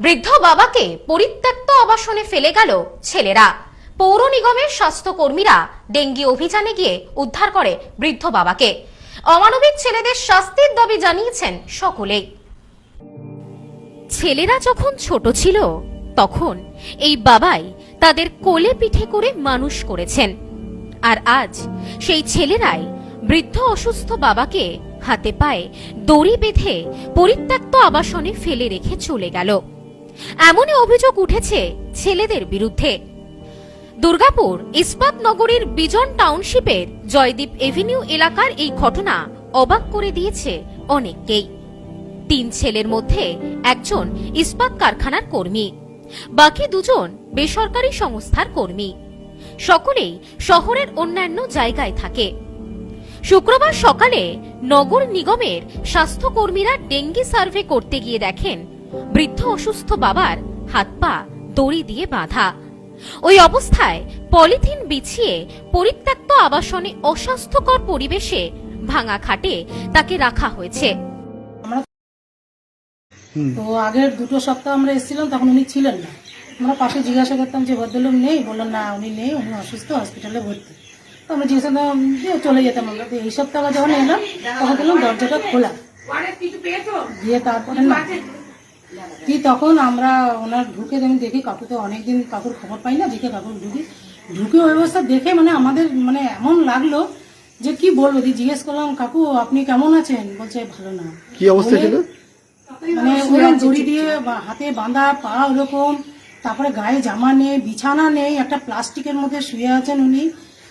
বৃদ্ধ বাবাকে পরিত্যক্ত আবাসনে ফেলে গেল ছেলেরা। পৌর নিগমের স্বাস্থ্যকর্মীরা ডেঙ্গি অভিযানে গিয়ে উদ্ধার করে বৃদ্ধ বাবাকে। অমানবিক ছেলেদের শাস্তির দাবি জানিয়েছেন সকলেই ছেলেরা যখন ছোট ছিল, তখন এই বাবাই তাদের কোলে পিঠে করে মানুষ করেছেন। আর আজ সেই ছেলেরাই বৃদ্ধ অসুস্থ বাবাকে হাতে পায়ে দড়ি বেঁধে পরিত্যক্ত আবাসনে ফেলে রেখে চলে গেল। এমনই অভিযোগ উঠেছে ছেলেদের বিরুদ্ধে। দুর্গাপুর ইস্পাত নগরীর বিজন টাউনশিপের জয়দীপ এভিনিউ এলাকার এই ঘটনা অবাক করে দিয়েছে অনেককেই। তিন ছেলের মধ্যে একজন ইস্পাত কারখানার কর্মী, বাকি দুজন বেসরকারি সংস্থার কর্মী। সকলেই শহরের অন্যান্য জায়গায় থাকে। শুক্রবার সকালে নগর নিগমের স্বাস্থ্যকর্মীরা ডেঙ্গি সার্ভে করতে গিয়ে দেখেন বৃদ্ধ অসুস্থ বাবার হাত পা দড়ি দিয়ে বাঁধা। ওই অবস্থায় পলিথিন বিছিয়ে পরিত্যক্ত আবাসনে অস্বাস্থ্যকর পরিবেশে ভাঙা খাটে তাকে রাখা হয়েছে। তো আগের দুটো সপ্তাহ আমরা এসেছিলাম তখন উনি ছিলেন না। আমরা পাশে জিজ্ঞাসা করতাম যে ভদ্রলোক নেই? বলল না উনি নেই উনি অসুস্থ হসপিটালে ভর্তি। তো আমরা জিজ্ঞাসা করতাম যে চলে যেতাম আমরা। তো এই সপ্তাহ আবার যখন এলাম তখন দেখলাম দরজাটা খোলা। দিয়ে তারপরে কি তখন আমরা ওনার ঢুকে আমি দেখি কাকু তো অনেকদিন কাকুর খবর পাই না দেখে কাকুর ঢুকি। ঢুকে ওই অবস্থা দেখে মানে আমাদের মানে এমন লাগল যে কি বলব দিয়ে জিজ্ঞেস করলাম কাকু আপনি কেমন আছেন? বলছে ভালো না। কি অবস্থা ছিল? মানে ওরা দড়ি দিয়ে হাতে বাঁধা পা ওরকম তারপরে গায়ে জামা নেই বিছানা নেই একটা প্লাস্টিকের মধ্যে শুয়ে আছেন উনি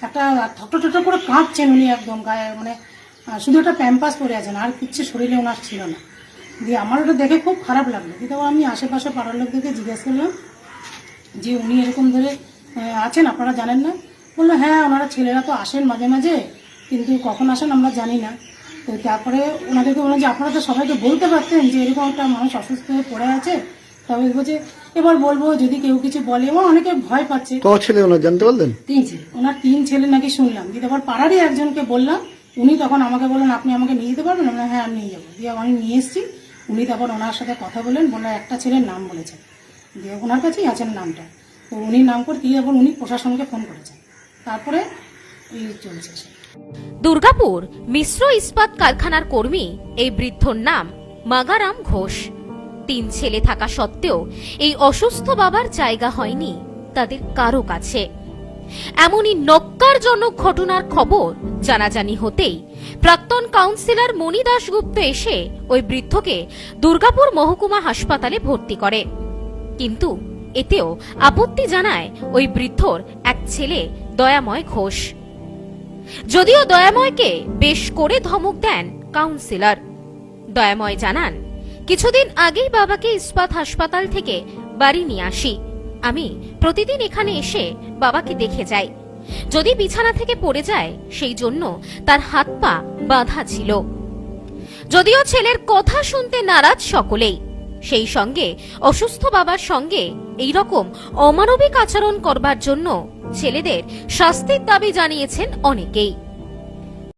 একটা ঠটো ঠটো করে কাঁপছেন উনি একদম গায়ে মানে শুধু একটা প্যাম্পাস পরে আছেন আর কিচ্ছু শরীরে ওনার ছিল না। দিয়ে আমার ওটা দেখে খুব খারাপ লাগল। দিয়ে আমি আশেপাশে পাড়ার লোকদেরকে জিজ্ঞেস করলাম যে উনি এরকম ধরে আছেন আপনারা জানেন না? বলল হ্যাঁ ওনারা ছেলেরা তো আসেন মাঝে মাঝে কিন্তু কখন আসেন আমরা জানি না। তো তারপরে ওনাদেরকে বললাম যে আপনারা তো সবাইকে বলতে পারতেন যে এরকম একটা মানুষ অসুস্থ হয়ে পড়ে আছে। তবে বলছে এবার বলব যদি কেউ কিছু বলে এবং অনেকে ভয় পাচ্ছে। ক ছেলে ওনার জানতে তিন ছেলে। ওনার তিন ছেলে নাকি শুনলাম। দিয়ে তারপর পাড়ারই একজনকে বললাম উনি তখন আমাকে বললেন আপনি আমাকে নিয়ে যেতে পারবেন? আমরা হ্যাঁ আমি নিয়ে যাব। দিয়ে আমি নিয়ে এসেছি। উনি তখন ওনার সাথে কথা বলেন বললেন, একটা ছেলের নাম বলেছেন দিয়ে ওনার কাছেই আছেন নামটা। তো উনি নাম করে দিয়ে তারপর উনি প্রশাসনকে ফোন করেছেন। তারপরে চলছে দুর্গাপুর মিশ্র ইস্পাত কারখানার কর্মী, এই বৃদ্ধর নাম মাগারাম ঘোষ। তিন ছেলে থাকা সত্ত্বেও এই অসুস্থ বাবার জায়গা হয়নি তাদের কারও কাছে। এমনই নক্কারজনক ঘটনার খবর জানাজানি হতেই প্রাক্তন কাউন্সিলর মণি দাশগুপ্ত এসে ওই বৃদ্ধকে দুর্গাপুর মহকুমা হাসপাতালে ভর্তি করে। কিন্তু এতেও আপত্তি জানায় ওই বৃদ্ধর এক ছেলে, দয়াময় ঘোষ। যদিও দয়াময়কে বেশ করে ধমক দেন কাউন্সিলর। দয়াময় জানান, কিছুদিন আগেই বাবাকে ইস্পাত হাসপাতাল থেকে বাড়ি নিয়ে আসি। আমি প্রতিদিন এখানে এসে বাবাকে দেখে যাই। যদি বিছানা থেকে পড়ে যায়, সেই জন্য তার হাত পা বাঁধা ছিল। যদিও ছেলের কথা শুনতে নারাজ সকলেই, সেই সঙ্গে অসুস্থ বাবার সঙ্গে এই রকম অমানবিক আচরণ করবার জন্য ছেলেদের শাস্তির দাবি জানিয়েছেন অনেকেই।